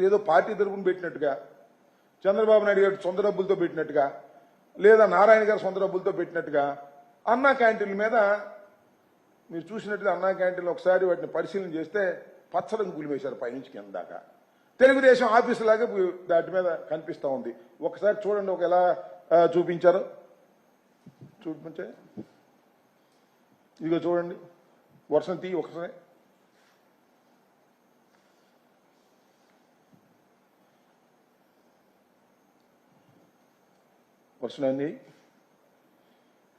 ఏదో పార్టీ తరపున పెట్టినట్టుగా చంద్రబాబు నాయుడు గారు సొంత డబ్బులతో పెట్టినట్టుగా లేదా నారాయణ గారు సొంత డబ్బులతో పెట్టినట్టుగా అన్నా క్యాంటీన్ల మీద మీరు చూసినట్లయితే అన్నా క్యాంటీన్లు ఒకసారి వాటిని పరిశీలన చేస్తే పచ్చడం గులిమేశారు పైనుంచి కింద దాకా. తెలుగుదేశం ఆఫీసు లాగా దాటి మీద కనిపిస్తూ ఉంది. ఒకసారి చూడండి ఒక ఎలా చూపించారు. చూపించే. ఇదిగో చూడండి. వర్షం తీ ఒకసారి. వర్షం అన్ని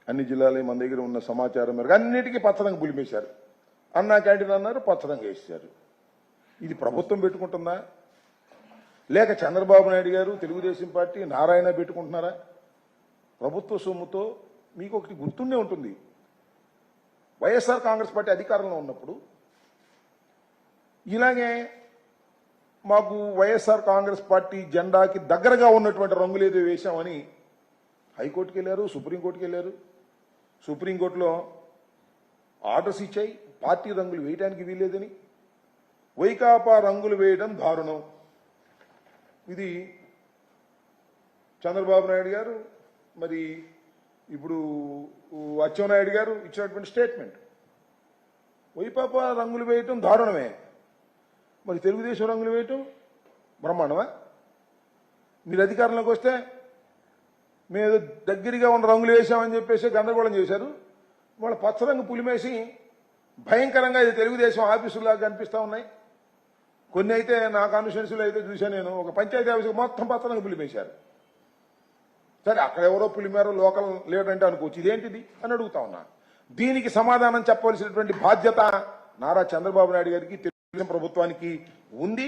అన్ని జిల్లాలు మన దగ్గర ఉన్న సమాచారం మేరకు అన్నిటికీ పచ్చదంగా పులిమేశారు అన్నా క్యాంటీన్ అన్నారు పచ్చదంగా వేసారు ఇది ప్రభుత్వం పెట్టుకుంటుందా? లేక చంద్రబాబు నాయుడు గారు తెలుగుదేశం పార్టీ నారాయణ పెట్టుకుంటున్నారా? ప్రభుత్వ సొమ్ముతో మీకు ఒకటి గుర్తుండే ఉంటుంది. వైఎస్ఆర్ కాంగ్రెస్ పార్టీ అధికారంలో ఉన్నప్పుడు ఇలాగే మాకు వైఎస్ఆర్ కాంగ్రెస్ పార్టీ జెండాకి దగ్గరగా ఉన్నటువంటి రంగులు ఏదో వేశామని హైకోర్టుకి వెళ్ళారు సుప్రీంకోర్టుకి వెళ్ళారు సుప్రీంకోర్టులో ఆర్డర్స్ ఇచ్చాయి పార్టీ రంగులు వేయడానికి వీల్లేదని. వైకాపా రంగులు వేయడం దారుణం. ఇది చంద్రబాబు నాయుడు గారు మరి ఇప్పుడు అచ్చెన్నాయుడు గారు ఇచ్చినటువంటి స్టేట్మెంట్. వైపాపా రంగులు వేయటం దారుణమే. మరి తెలుగుదేశం రంగులు వేయటం బ్రహ్మాండమా? మీరు అధికారంలోకి వస్తే మేము దగ్గరగా ఉన్న రంగులు వేసామని చెప్పేసి గందరగోళం చేశారు. వాళ్ళ పచ్చరంగు పులిమేసి భయంకరంగా ఇది తెలుగుదేశం ఆఫీసులాగా కనిపిస్తా ఉన్నాయి. కొన్ని అయితే నాకు కాన్స్టిట్యున్సీలో అయితే చూశాను నేను. ఒక పంచాయతీ ఆఫీసు మొత్తం పచ్చరంగు పులిమేశారు. సరే అక్కడ ఎవరో పులిమేర లోకల్ లేడంటే అనుకోవచ్చు. ఇదేంటిది అని అడుగుతా ఉన్నా. దీనికి సమాధానం చెప్పవలసినటువంటి బాధ్యత నారా చంద్రబాబు నాయుడు గారికి తెలుగుదేశం ప్రభుత్వానికి ఉంది.